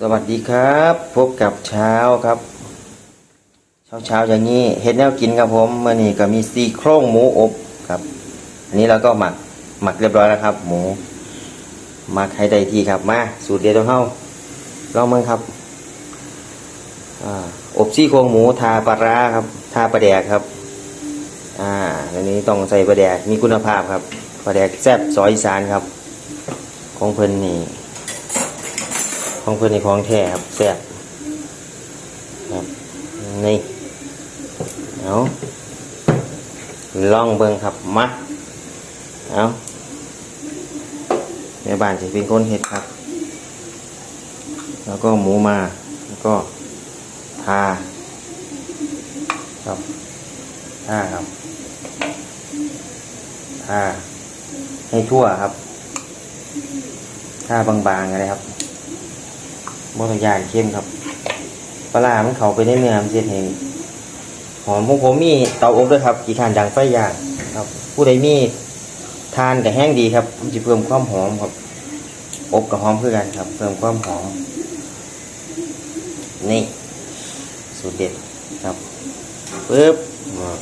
สวัสดีครับ พบกับเช้าครับ เช้าเช้าอย่างนี้เห็ดแนวกินครับผมเมื่อนี้ก็มีซี่โครงหมูอบครับ อันนี้เราก็หมักหมักเรียบร้อยแล้วครับ หมูหมักให้ได้ที่ครับมาสูตรเดียวเข้าลองมือครับอบซี่โครงหมูทาปลาร้าครับ ทาปลาแดกครับ อ่าอันนี้ต้องใส่ปลาแดกมีคุณภาพครับปลาแดกแซ่บซอยสานครับ ของเพิ่นนี่ ของเพื่อนในของแท้ครับแซ่บครับนี่เอาลองเบิ่งครับมาเอาแม่บ้านจะเป็นคนเห็ดครับ แล้วก็หมูมาแล้วก็ทาครับทาครับทาให้ทั่วครับทาบางๆอะครับ บต้องย่างเข้มครับปลามันเข้าไปในเนื้อมันเสียเองหอมของผมมีเตาอบด้วยครับกี่ขานดังไฟย่างครับ ผู้ใดมีทานกับแห้งดีครับจะเพิ่มความหอมครับอบกับหอมเพื่อกันครับ เพิ่มความหอมนี่สูตรเด็ดครับปึ๊บอ่า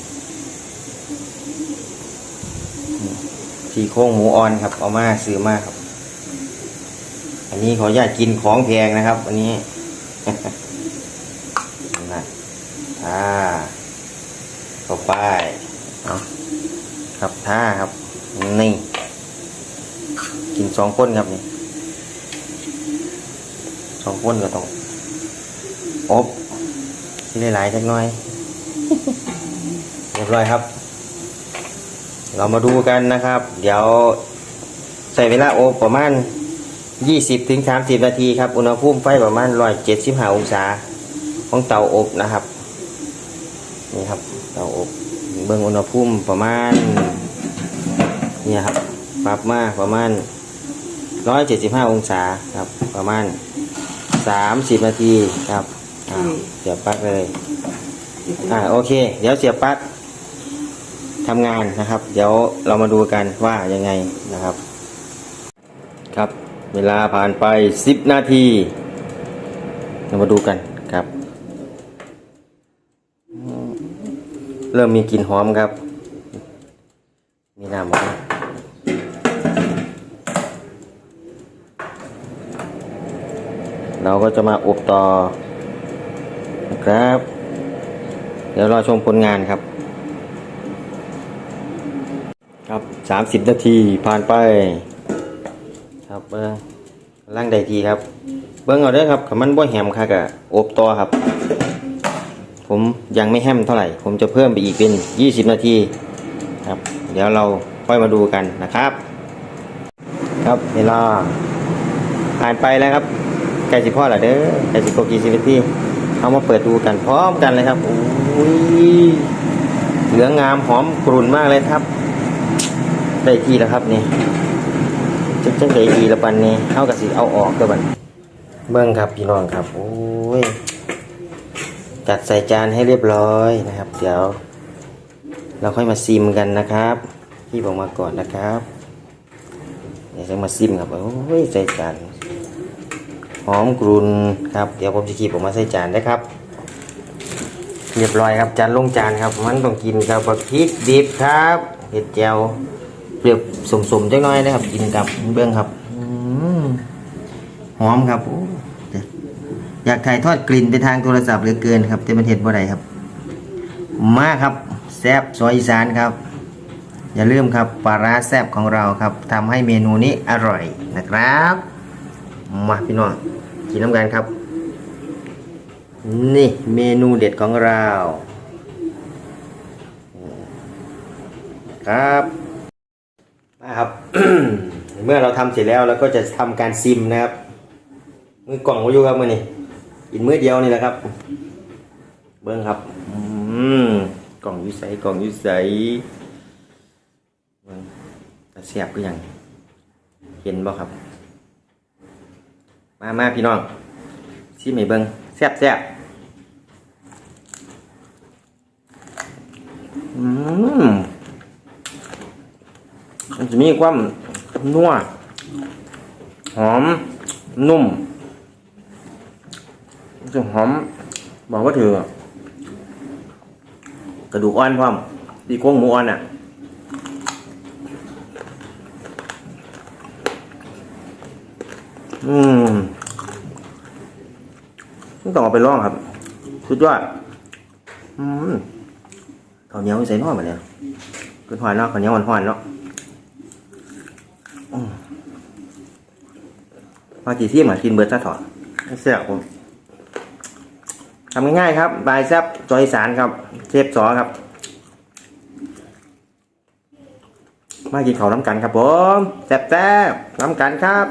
ที่โค้งหมูอ่อนครับ เอามาซื้อมาครับ อันนี้ขออนุญาตกินของแพงนะครับ อันนี้นะท่าเข้าไปเอาครับท่าครับ นี่ กินสองคนครับนี่สองคนก็ต้องอบที่หลายๆจักน่อยเรียบร้อยครับ เรามาดูกันนะครับ เดี๋ยวใส่เวลาอบประมาณ ยี่สิบถึงสามสิบนาทีครับ อุณหภูมิไฟประมาณร้อยเจ็ดสิบห้าองศา ของเตาอบนะครับ นี่ครับ เตาอบเบิ่งอุณหภูมิประมาณ เนี่ยครับ ปรับมาประมาณร้อยเจ็ดสิบห้าองศาครับ ประมาณสามสิบนาทีครับอ่าเสียบปลั๊กเลย อ่าโอเค เดี๋ยวเสียบปลั๊กทำงานนะครับ เดี๋ยวเรามาดูกันว่ายังไงนะครับ ครับ เวลาผ่านไป 10 นาทีเรามาดูกันครับ เริ่มมีกลิ่นหอมครับ มีน้ำหอมเราก็จะมาอบต่อนะครับ เดี๋ยวรอชมผลงานครับ ครับ 30 นาทีผ่านไป ครับเบิ้งล่างใดทีครับ เบิ้งเอาเด้อครับขมันบ่แหมค่ะกะอบต่อครับ ผมยังไม่แฮมเท่าไหร่ ผมจะเพิ่มไปอีกเป็น 20 นาทีครับ เดี๋ยวเราค่อยมาดูกันนะครับ ครับเวลาผ่านไปแล้วครับใกล้สิพ่อและเด้อใกล้สิครบ20นาทีเอามาเปิดดูกันพร้อมกันเลยครับโอ้ยเหลืองงามหอมกรุ่นมากเลยครับ ได้ที่แล้วครับนี่ จังจังไดดีละปันนี้เท่ากับสิเอาออกก็บันเบิ่งครับพี่น้องครับ โอ้ย จัดใส่จานให้เรียบร้อยนะครับ เดี๋ยว เราค่อยมาซิมกันนะครับ พี่บอกมาก่อนนะครับเดี๋ยวจะมาซิมครับ โอ้ย ใส่จานหอมกรุนครับ เดี๋ยวผมจะขีบออกมาใส่จานได้ครับ เรียบร้อยครับจานลงจานครับ มันต้องกินกับบักพริกดิบครับเห็ดแจ่ว เปรียบสมๆจังน้อยนะครับ กินกับเบื้องครับอืมหอมครับโอ้เดี๋ยวอยากถ่ายทอดกลิ่นไปทางโทรศัพท์เหลือเกินครับ แต่มันเห็ดบ่ได้ครับ มาครับแซบซอยอีสานครับ อย่าลืมครับปลาร้าแซบของเราครับทำให้เมนูนี้อร่อยนะครับมาพี่น้องกินน้ำกันครับ นี่เมนูเด็ดของเรา ครับ นะครับ เมื่อเราทำเสร็จแล้วเราก็จะทำการซิมนะครับ มือกล่องวาอยู่ครับมือนี่กินมือเดียวนี่แหละครับ เบิ้งครับอืมกล่องยุใสกล่องยุใสเบิ่งแต่เสียบก็ยังเห็นบ่ครับ มามาพี่น้องซิมให้เบิ้งแซ่บแซ่บอืม จะมีความนัวหอมนุ่มจะหอมบอกว่าถือกระดูกอ่อนพร้อมดีโครงหมูอ่อนอะอืมต้องเอาไปลองครับ สุดยอดอืมข้าวเหนียวใส่น้อยมาเนี่ยขึ้นหวานเนาะข้าวเหนียวหวานๆเนาะอืม มากี่ที่มากินเบิร์ดซะถอดเสียผมทำง่ายๆครับ บายแซบจอยสารครับเชฟสอครับ มากินข้าวน้ำกันครับผมแซ่บๆน้ำกันครับ